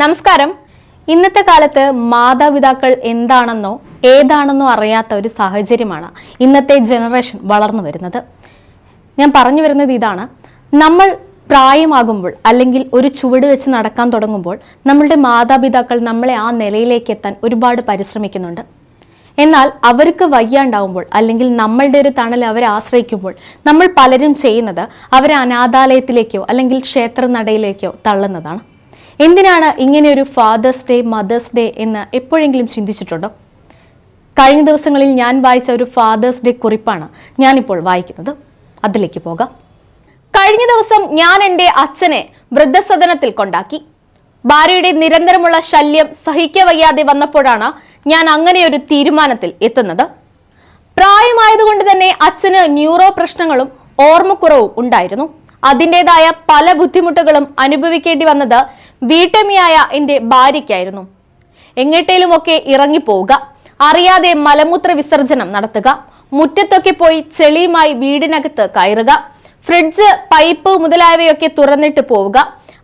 നമസ്കാരം. ഇന്നത്തെ കാലത്ത് മാതാപിതാക്കൾ എന്താണെന്നോ ഏതാണെന്നോ അറിയാത്ത ഒരു സാഹചര്യമാണ് ഇന്നത്തെ ജനറേഷൻ വളർന്നു വരുന്നത്. ഞാൻ പറഞ്ഞു വരുന്നത് ഇതാണ്. നമ്മൾ പ്രായമാകുമ്പോൾ അല്ലെങ്കിൽ ഒരു ചുവട് വെച്ച് നടക്കാൻ തുടങ്ങുമ്പോൾ നമ്മളുടെ മാതാപിതാക്കൾ നമ്മളെ ആ നിലയിലേക്ക് എത്താൻ ഒരുപാട് പരിശ്രമിക്കുന്നുണ്ട്. എന്നാൽ അവർക്ക് വയ്യാണ്ടാവുമ്പോൾ അല്ലെങ്കിൽ നമ്മളുടെ ഒരു തണൽ അവരെ ആശ്രയിക്കുമ്പോൾ നമ്മൾ പലരും ചെയ്യുന്നത് അവരെ അനാഥാലയത്തിലേക്കോ അല്ലെങ്കിൽ ക്ഷേത്രനടയിലേക്കോ തള്ളുന്നതാണ്. എന്തിനാണ് ഇങ്ങനെ ഒരു ഫാദേഴ്സ് ഡേ മദേഴ്സ് ഡേ എന്ന് എപ്പോഴെങ്കിലും ചിന്തിച്ചിട്ടുണ്ടോ? കഴിഞ്ഞ ദിവസങ്ങളിൽ ഞാൻ വായിച്ച ഒരു ഫാദേഴ്സ് ഡേ കുറിപ്പാണ് ഞാനിപ്പോൾ വായിക്കുന്നത്. അതിലേക്ക് പോകാം. കഴിഞ്ഞ ദിവസം ഞാൻ എന്റെ അച്ഛനെ വൃദ്ധസദനത്തിൽ കൊണ്ടാക്കി. ഭാര്യയുടെ നിരന്തരമുള്ള ശല്യം സഹിക്കവയ്യാതെ വന്നപ്പോഴാണ് ഞാൻ അങ്ങനെ ഒരു തീരുമാനത്തിൽ എത്തുന്നത്. പ്രായമായതുകൊണ്ട് തന്നെ അച്ഛന് ന്യൂറോ പ്രശ്നങ്ങളും ഓർമ്മക്കുറവും ഉണ്ടായിരുന്നു. അതിന്റെതായ പല ബുദ്ധിമുട്ടുകളും അനുഭവിക്കേണ്ടി വന്നത് വീട്ടമ്മയായ എന്റെ ഭാര്യയ്ക്കായിരുന്നു. എങ്ങട്ടേലുമൊക്കെ ഇറങ്ങിപ്പോവുക അറിയാതെ മലമൂത്ര വിസർജനം നടത്തുക മുറ്റത്തൊക്കെ പോയി ചെളിയുമായി വീടിനകത്ത് കയറുക ഫ്രിഡ്ജ് പൈപ്പ് മുതലായവയൊക്കെ തുറന്നിട്ട് പോവുക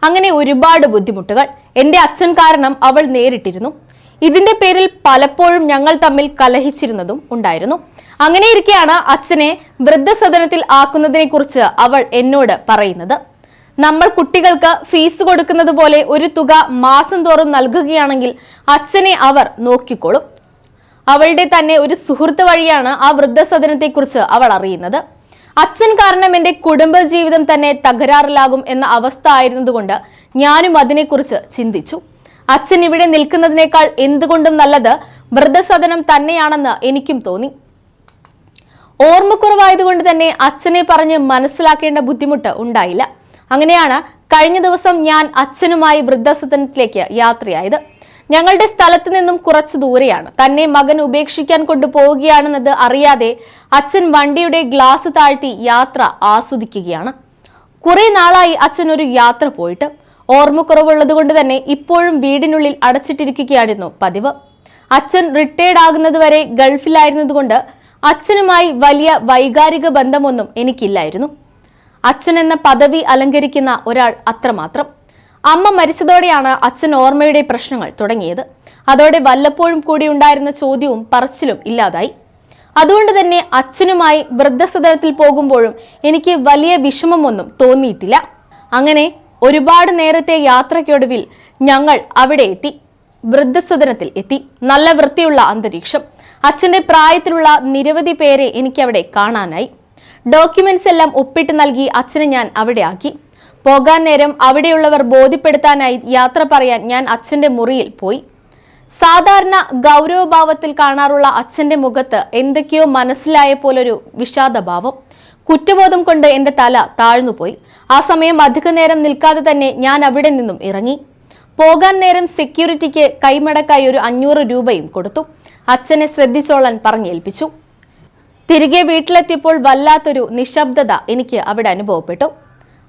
അങ്ങനെ ഒരുപാട് ബുദ്ധിമുട്ടുകൾ എന്റെ അച്ഛൻ കാരണം അവൾ നേരിട്ടിരുന്നു. ഇതിന്റെ പേരിൽ പലപ്പോഴും ഞങ്ങൾ തമ്മിൽ കലഹിച്ചിരുന്നതും ഉണ്ടായിരുന്നു. അങ്ങനെ ഇരിക്കെയാണ് അച്ഛനെ വൃദ്ധസദനത്തിൽ ആക്കുന്നതിനെ കുറിച്ച് അവൾ എന്നോട് പറയുന്നത്. നമ്മൾ കുട്ടികൾക്ക് ഫീസ് കൊടുക്കുന്നത് പോലെ ഒരു തുക മാസം തോറും നൽകുകയാണെങ്കിൽ അച്ഛനെ അവർ നോക്കിക്കോളും. അവളുടെ തന്നെ ഒരു സുഹൃത്ത് വഴിയാണ് ആ വൃദ്ധസദനത്തെക്കുറിച്ച് അവൾ അറിയുന്നത്. അച്ഛൻ കാരണം എന്റെ കുടുംബ ജീവിതം തന്നെ തകരാറിലാകും എന്ന അവസ്ഥ ആയിരുന്നതുകൊണ്ട് ഞാനും അതിനെക്കുറിച്ച് ചിന്തിച്ചു. അച്ഛൻ ഇവിടെ നിൽക്കുന്നതിനേക്കാൾ എന്തുകൊണ്ടും നല്ലത് വൃദ്ധസദനം തന്നെയാണെന്ന് എനിക്കും തോന്നി. ഓർമ്മക്കുറവായതുകൊണ്ട് തന്നെ അച്ഛനെ പറഞ്ഞ് മനസ്സിലാക്കേണ്ട ബുദ്ധിമുട്ട് ഉണ്ടായില്ല. അങ്ങനെയാണ് കഴിഞ്ഞ ദിവസം ഞാൻ അച്ഛനുമായി വൃദ്ധസദനത്തിലേക്ക് യാത്രയായത്. ഞങ്ങളുടെ സ്ഥലത്ത് നിന്നും കുറച്ച് ദൂരെയാണ്. തന്നെ മകൻ ഉപേക്ഷിക്കാൻ കൊണ്ടുപോവുകയാണെന്നത് അറിയാതെ അച്ഛൻ വണ്ടിയുടെ ഗ്ലാസ് താഴ്ത്തി യാത്ര ആസ്വദിക്കുകയാണ്. കുറെ നാളായി അച്ഛൻ ഒരു യാത്ര പോയിട്ട്. ഓർമ്മക്കുറവുള്ളത് കൊണ്ട് തന്നെ ഇപ്പോഴും വീടിനുള്ളിൽ അടച്ചിട്ടിരിക്കുകയായിരുന്നു പതിവ്. അച്ഛൻ റിട്ടയർഡ് ആകുന്നതുവരെ ഗൾഫിലായിരുന്നതുകൊണ്ട് അച്ഛനുമായി വലിയ വൈകാരിക ബന്ധമൊന്നും എനിക്കില്ലായിരുന്നു. അച്ഛൻ എന്ന പദവി അലങ്കരിക്കുന്ന ഒരാൾ അത്രമാത്രം. അമ്മ മരിച്ചതോടെയാണ് അച്ഛൻ ഓർമ്മയുടെ പ്രശ്നങ്ങൾ തുടങ്ങിയത്. അതോടെ വല്ലപ്പോഴും കൂടി ഉണ്ടായിരുന്ന ചോദ്യവും പറച്ചിലും ഇല്ലാതായി. അതുകൊണ്ട് തന്നെ അച്ഛനുമായി വൃദ്ധസദനത്തിൽ പോകുമ്പോഴും എനിക്ക് വലിയ വിഷമമൊന്നും തോന്നിയിട്ടില്ല. അങ്ങനെ ഒരുപാട് നേരത്തെ യാത്രയ്ക്കൊടുവിൽ ഞങ്ങൾ അവിടെ എത്തി. വൃദ്ധസദനത്തിൽ എത്തി. നല്ല വൃത്തിയുള്ള അന്തരീക്ഷം. അച്ഛന്റെ പ്രായത്തിലുള്ള നിരവധി പേരെ എനിക്കവിടെ കാണാനായി. ഡോക്യുമെന്റ്സ് എല്ലാം ഒപ്പിട്ട് നൽകി അച്ഛനെ ഞാൻ അവിടെ ആക്കി പോകാൻ നേരം അവിടെയുള്ളവർ ബോധ്യപ്പെടുത്താനായി യാത്ര പറയാൻ ഞാൻ അച്ഛന്റെ മുറിയിൽ പോയി. സാധാരണ ഗൗരവഭാവത്തിൽ കാണാറുള്ള അച്ഛന്റെ മുഖത്ത് എന്തൊക്കെയോ മനസ്സിലായ പോലൊരു വിഷാദഭാവം. കുറ്റബോധം കൊണ്ട് എന്റെ തല താഴ്ന്നുപോയി. ആ സമയം അധിക നേരം നിൽക്കാതെ തന്നെ ഞാൻ അവിടെ നിന്നും ഇറങ്ങി. പോകാൻ നേരം സെക്യൂരിറ്റിക്ക് കൈമടക്കായി ഒരു അഞ്ഞൂറ് രൂപയും കൊടുത്തു. അച്ഛനെ ശ്രദ്ധിച്ചോളാൻ പറഞ്ഞേൽപ്പിച്ചു. തിരികെ വീട്ടിലെത്തിയപ്പോൾ വല്ലാത്തൊരു നിശബ്ദത എനിക്ക് അവിടെ അനുഭവപ്പെട്ടു.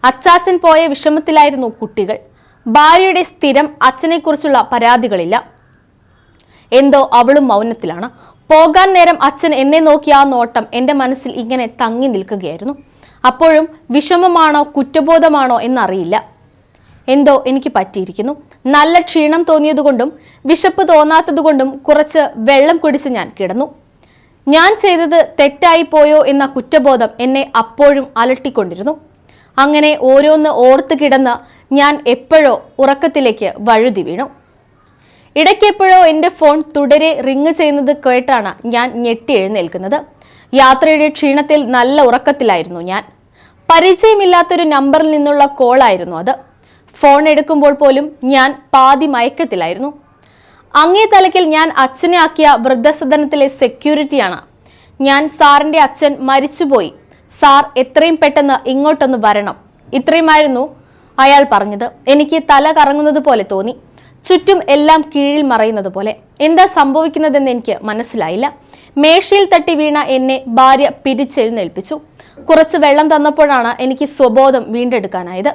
അച്ചാച്ചൻ പോയ വിഷമത്തിലായിരുന്നു കുട്ടികൾ. ഭാര്യയുടെ സ്ഥിരം അച്ഛനെക്കുറിച്ചുള്ള പരാതികളില്ല. എന്തോ അവളും മൗനത്തിലാണ്. പോകാൻ നേരം അച്ഛൻ എന്നെ നോക്കിയ ആ നോട്ടം എന്റെ മനസ്സിൽ ഇങ്ങനെ തങ്ങി നിൽക്കുകയായിരുന്നു. അപ്പോഴും വിഷമമാണോ കുറ്റബോധമാണോ എന്നറിയില്ല. എന്തോ എനിക്ക് പറ്റിയിരിക്കുന്നു. നല്ല ക്ഷീണം തോന്നിയതുകൊണ്ടും വിശപ്പ് തോന്നാത്തതുകൊണ്ടും കുറച്ച് വെള്ളം കുടിച്ച് ഞാൻ കിടന്നു. ഞാൻ ചെയ്തത് തെറ്റായി പോയോ എന്ന കുറ്റബോധം എന്നെ അപ്പോഴും അലട്ടിക്കൊണ്ടിരുന്നു. അങ്ങനെ ഓരോന്ന് ഓർത്ത് കിടന്ന് ഞാൻ എപ്പോഴോ ഉറക്കത്തിലേക്ക് വഴുതി വീണു. ഇടയ്ക്കെപ്പോഴോ എന്റെ ഫോൺ തുടരെ റിങ് ചെയ്യുന്നത് കേട്ടാണ് ഞാൻ ഞെട്ടി എഴുന്നേൽക്കുന്നത്. യാത്രയുടെ ക്ഷീണത്തിൽ നല്ല ഉറക്കത്തിലായിരുന്നു ഞാൻ. പരിചയമില്ലാത്തൊരു നമ്പറിൽ നിന്നുള്ള കോളായിരുന്നു അത്. ഫോൺ എടുക്കുമ്പോൾ പോലും ഞാൻ പാതി മയക്കത്തിലായിരുന്നു. അങ്ങേ തലക്കിൽ ഞാൻ അച്ഛനെ ആക്കിയ വൃദ്ധസദനത്തിലെ സെക്യൂരിറ്റിയാണ്. ഞാൻ സാറിന്റെ അച്ഛൻ മരിച്ചുപോയി. സാർ എത്രയും പെട്ടെന്ന് ഇങ്ങോട്ടൊന്ന് വരണം. ഇത്രയുമായിരുന്നു അയാൾ പറഞ്ഞത്. എനിക്ക് തല കറങ്ങുന്നത് പോലെ തോന്നി. ചുറ്റും എല്ലാം കീഴിൽ മറയുന്നത് പോലെ. എന്താ സംഭവിക്കുന്നതെന്ന് എനിക്ക് മനസ്സിലായില്ല. മേശയിൽ തട്ടി വീണ എന്നെ ഭാര്യ പിരിച്ചെഴുന്നേൽപ്പിച്ചു. കുറച്ച് വെള്ളം തന്നപ്പോഴാണ് എനിക്ക് സ്വബോധം വീണ്ടെടുക്കാനായത്.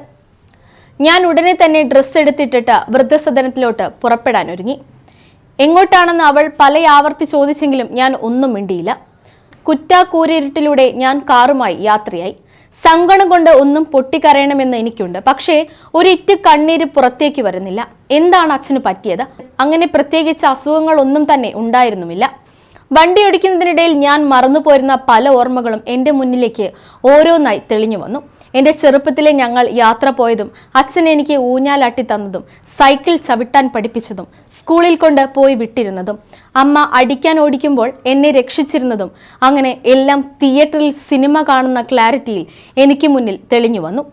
ഞാൻ ഉടനെ തന്നെ ഡ്രസ്സ് എടുത്തിട്ടിട്ട് വൃദ്ധസദനത്തിലോട്ട് പുറപ്പെടാൻ ഒരുങ്ങി. എങ്ങോട്ടാണെന്ന് അവൾ പല ആവർത്തി ചോദിച്ചെങ്കിലും ഞാൻ ഒന്നും മിണ്ടിയില്ല. കുറ്റാക്കൂരിരുട്ടിലൂടെ ഞാൻ കാറുമായി യാത്രയായി. സങ്കടം കൊണ്ട് ഒന്നും പൊട്ടിക്കരയണമെന്ന് എനിക്കുണ്ട്. പക്ഷേ ഒരിറ്റ് കണ്ണീര് പുറത്തേക്ക് വരുന്നില്ല. എന്താണ് അച്ഛന് പറ്റിയത്? അങ്ങനെ പ്രത്യേകിച്ച് അസുഖങ്ങളൊന്നും തന്നെ ഉണ്ടായിരുന്നുമില്ല. വണ്ടി ഓടിക്കുന്നതിനിടയിൽ ഞാൻ മറന്നുപോയിരുന്ന പല ഓർമ്മകളും എന്റെ മുന്നിലേക്ക് ഓരോന്നായി തെളിഞ്ഞു വന്നു. എന്റെ ചെറുപ്പത്തിലെ ഞങ്ങൾ യാത്ര പോയതും അച്ഛൻ എനിക്ക് ഊഞ്ഞാലാട്ടി തന്നതും സൈക്കിൾ ചവിട്ടാൻ പഠിപ്പിച്ചതും സ്കൂളിൽ കൊണ്ട് പോയി വിട്ടിരുന്നതും അമ്മ അടിക്കാൻ ഓടിക്കുമ്പോൾ എന്നെ രക്ഷിച്ചിരുന്നതും അങ്ങനെ എല്ലാം തിയേറ്ററിൽ സിനിമ കാണുന്ന ക്ലാരിറ്റിയിൽ എനിക്ക് മുന്നിൽ തെളിഞ്ഞു വന്നു.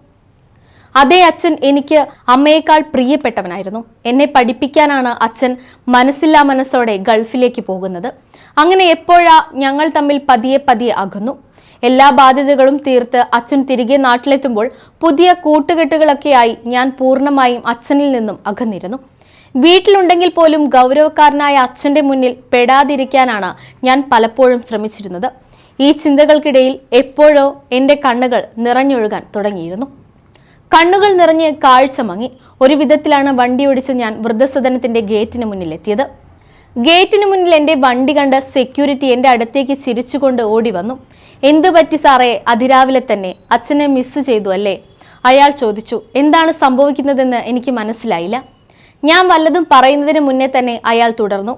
അതേ അച്ഛൻ എനിക്ക് അമ്മയേക്കാൾ പ്രിയപ്പെട്ടവനായിരുന്നു. എന്നെ പഠിപ്പിക്കാനാണ് അച്ഛൻ മനസ്സില്ലാ മനസ്സോടെ ഗൾഫിലേക്ക് പോകുന്നത്. അങ്ങനെ എപ്പോഴാ ഞങ്ങൾ തമ്മിൽ പതിയെ പതിയെ അകന്നു. എല്ലാ ബാധ്യതകളും തീർത്ത് അച്ഛൻ തിരികെ നാട്ടിലെത്തുമ്പോൾ പുതിയ കൂട്ടുകെട്ടുകളൊക്കെയായി ഞാൻ പൂർണമായും അച്ഛനിൽ നിന്നും അകന്നിരുന്നു. വീട്ടിലുണ്ടെങ്കിൽ പോലും ഗൗരവക്കാരനായ അച്ഛന്റെ മുന്നിൽ പെടാതിരിക്കാനാണ് ഞാൻ പലപ്പോഴും ശ്രമിച്ചിരുന്നത്. ഈ ചിന്തകൾക്കിടയിൽ എപ്പോഴോ എന്റെ കണ്ണുകൾ നിറഞ്ഞൊഴുകാൻ തുടങ്ങിയിരുന്നു. കണ്ണുകൾ നിറഞ്ഞ് കാഴ്ച മങ്ങി. ഒരു വിധത്തിലാണ് വണ്ടി ഓടിച്ച് ഞാൻ വൃദ്ധസദനത്തിന്റെ ഗേറ്റിന് മുന്നിൽ എത്തിയത് ഗേറ്റിന് മുന്നിൽ എന്റെ വണ്ടി കണ്ട സെക്യൂരിറ്റി എന്റെ അടുത്തേക്ക് ചിരിച്ചുകൊണ്ട് ഓടി വന്നു. എന്തു പറ്റി സാറേ? അതിരാവിലെ തന്നെ. അച്ഛനെ മിസ് ചെയ്തു അല്ലേ? അയാൾ ചോദിച്ചു. എന്താണ് സംഭവിക്കുന്നതെന്ന് എനിക്ക് മനസ്സിലായില്ല. ഞാൻ വല്ലതും പറയുന്നതിന് മുന്നേ തന്നെ അയാൾ തുടർന്നു.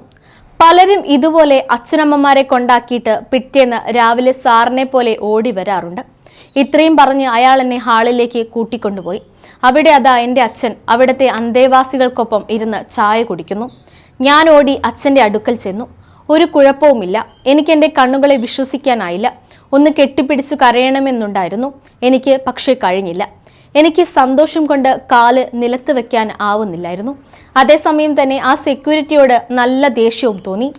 പലരും ഇതുപോലെ അച്ഛനമ്മമാരെ കൊണ്ടാക്കിയിട്ട് പിറ്റേന്ന് രാവിലെ സാറിനെ പോലെ ഓടി വരാറുണ്ട്. ഇത്രയും പറഞ്ഞ് അയാൾ എന്നെ ഹാളിലേക്ക് കൂട്ടിക്കൊണ്ടുപോയി. അവിടെ അതാ എന്റെ അച്ഛൻ. അവിടുത്തെ അന്തേവാസികൾക്കൊപ്പം ഇരുന്ന് ചായ കുടിക്കുന്നു. ഞാൻ ഓടി അച്ഛന്റെ അടുക്കൽ ചെന്നു. ഒരു കുഴപ്പവുമില്ല. എനിക്ക് എന്റെ കണ്ണുകളെ വിശ്വസിക്കാനായില്ല. ഒന്ന് കെട്ടിപ്പിടിച്ചു കരയണമെന്നുണ്ടായിരുന്നു. എനിക്ക് പക്ഷേ കഴിഞ്ഞില്ല. എനിക്ക് സന്തോഷം കൊണ്ട് കാൽ നിലത്ത് വെക്കാൻ ആവുന്നില്ലായിരുന്നു. അതേസമയം തന്നെ ആ സെക്യൂരിറ്റിയോട് നല്ല ദേഷ്യവും തോന്നി.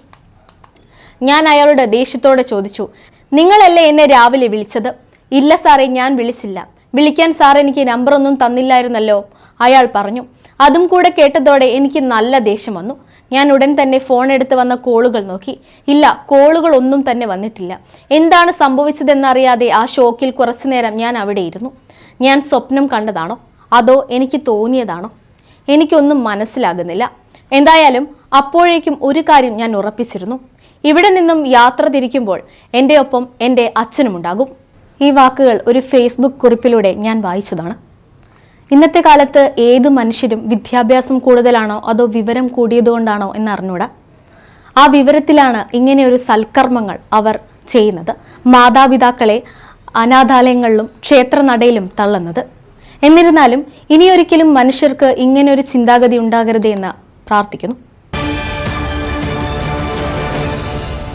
ഞാൻ അയാളോട് ദേഷ്യത്തോടെ ചോദിച്ചു നിങ്ങളല്ലേ എന്നെ രാവിലെ വിളിച്ചത്? ഇല്ല സാറേ ഞാൻ വിളിച്ചില്ല. വിളിക്കാൻ സാർ എനിക്ക് നമ്പറൊന്നും തന്നില്ലായിരുന്നല്ലോ അയാൾ പറഞ്ഞു. അതും കൂടെ കേട്ടതോടെ എനിക്ക് നല്ല ദേഷ്യം വന്നു. ഞാൻ ഉടൻ തന്നെ ഫോൺ എടുത്ത് വന്ന കോളുകൾ നോക്കി. ഇല്ല കോളുകൾ ഒന്നും തന്നെ വന്നിട്ടില്ല. എന്താണ് സംഭവിച്ചതെന്നറിയാതെ ആ ഷോക്കിൽ കുറച്ചു നേരം ഞാൻ അവിടെ ഇരുന്നു. ഞാൻ സ്വപ്നം കണ്ടതാണോ? അതോ എനിക്ക് തോന്നിയതാണോ? എനിക്കൊന്നും മനസ്സിലാകുന്നില്ല. എന്തായാലും അപ്പോഴേക്കും ഒരു കാര്യം ഞാൻ ഉറപ്പിച്ചിരുന്നു. ഇവിടെ നിന്നും യാത്ര തിരിക്കുമ്പോൾ എന്റെ ഒപ്പം എന്റെ അച്ഛനുമുണ്ടാകും. ഈ വാക്കുകൾ ഒരു ഫേസ്ബുക്ക് കുറിപ്പിലൂടെ ഞാൻ വായിച്ചതാണ്. ഇന്നത്തെ കാലത്ത് ഏത് മനുഷ്യരും വിദ്യാഭ്യാസം കൂടുതലാണോ അതോ വിവരം കൂടിയതുകൊണ്ടാണോ എന്ന് അറിഞ്ഞൂടാ ആ വിവരത്തിലാണ് ഇങ്ങനെയൊരു സൽക്കർമ്മങ്ങൾ അവർ ചെയ്യുന്നത്. മാതാപിതാക്കളെ അനാഥാലയങ്ങളിലും ക്ഷേത്രനടയിലും തള്ളുന്നത്. എന്നിരുന്നാലും ഇനിയൊരിക്കലും മനുഷ്യർക്ക് ഇങ്ങനെ ഒരു ചിന്താഗതി ഉണ്ടാകരുത് എന്ന് പ്രാർത്ഥിക്കുന്നു.